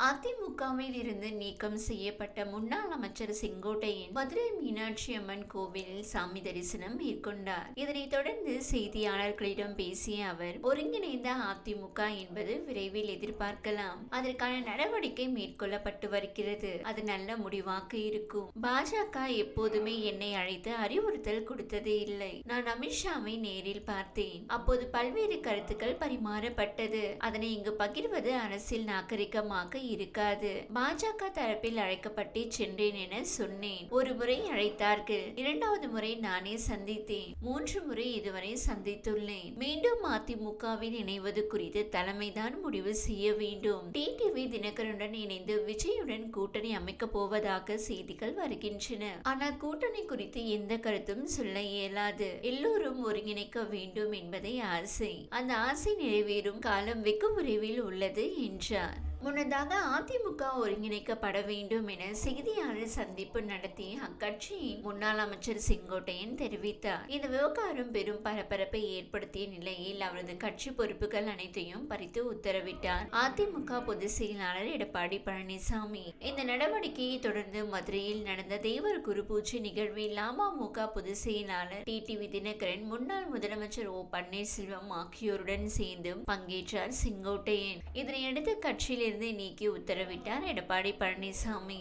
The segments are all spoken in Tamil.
அதிமுகவில் இருந்து நீக்கம் செய்யப்பட்ட முன்னாள் அமைச்சர் செங்கோட்டையன் மதுரை மீனாட்சி அம்மன் கோவிலில் சாமி தரிசனம் மேற்கொண்டார். இதனைத் தொடர்ந்து செய்தியாளர்களிடம் பேசிய அவர் ஒருங்கிணைந்த அதிமுக என்பது விரைவில் எதிர்பார்க்கலாம். அதற்கான நடவடிக்கை மேற்கொள்ளப்பட்டு வருகிறது. அது நல்ல முடிவாக இருக்கும். பாஜக எப்போதுமே என்னை அழைத்து அறிவுறுத்தல் கொடுத்ததே இல்லை. நான் அமித்ஷாவை நேரில் பார்த்தேன். அப்போது பல்வேறு கருத்துக்கள் பரிமாறப்பட்டது. அதனை இங்கு பகிர்வது அரசியல் நாகரிகமாக இருக்காது. பாஜக தரப்பில் அழைக்கப்பட்டு சென்றேன் என சொன்னேன். ஒரு முறை அழைத்தார்கள். இரண்டாவது முறை நானே சந்தித்தேன். மூன்று முறை இதுவரை சந்தித்துள்ளேன். மீண்டும் அதிமுகவில் இணைவது குறித்து தலைமைதான் முடிவு செய்ய வேண்டும். டிடிவி தினகரனுடன் இணைந்து விஜயுடன் கூட்டணி அமைக்க போவதாக செய்திகள் வருகின்றன. ஆனால் கூட்டணி குறித்து எந்த கருத்தும் சொல்ல இயலாது. எல்லோரும் ஒருங்கிணைக்க வேண்டும் என்பதே ஆசை. அந்த ஆசை நிறைவேறும் காலம் வெகு விரைவில் உள்ளது என்றார். முன்னதாக அதிமுக ஒருங்கிணைக்கப்பட வேண்டும் என செய்தியாளர் சந்திப்பு நடத்தி அக்கட்சியின் முன்னாள் அமைச்சர் செங்கோட்டையன் தெரிவித்தார். இந்த விவகாரம் பெரும் பரபரப்பை ஏற்படுத்திய நிலையில் அவரது கட்சி பொறுப்புகள் அனைத்தையும் பறித்து உத்தரவிட்டார். அதிமுக பொதுச் செயலாளர் எடப்பாடி பழனிசாமி. இந்த நடவடிக்கையை தொடர்ந்து மதுரையில் நடந்த தேவர் குரு பூஜை நிகழ்வில் அமமுக பொதுச் செயலாளர் டிடிவி தினகரன் முன்னாள் முதலமைச்சர் ஓ. பன்னீர்செல்வம் ஆகியோருடன் சேர்ந்து பங்கேற்றார் செங்கோட்டையன். இதனையடுத்து கட்சியில் கட்சியிலிருந்து நீக்கி உத்தரவிட்டார் எடப்பாடி பழனிசாமி.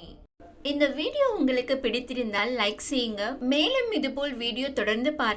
இந்த வீடியோ உங்களுக்கு பிடித்திருந்தால் லைக் செய்யுங்க. மேலும் இதுபோல் வீடியோ தொடர்ந்து பார்க்க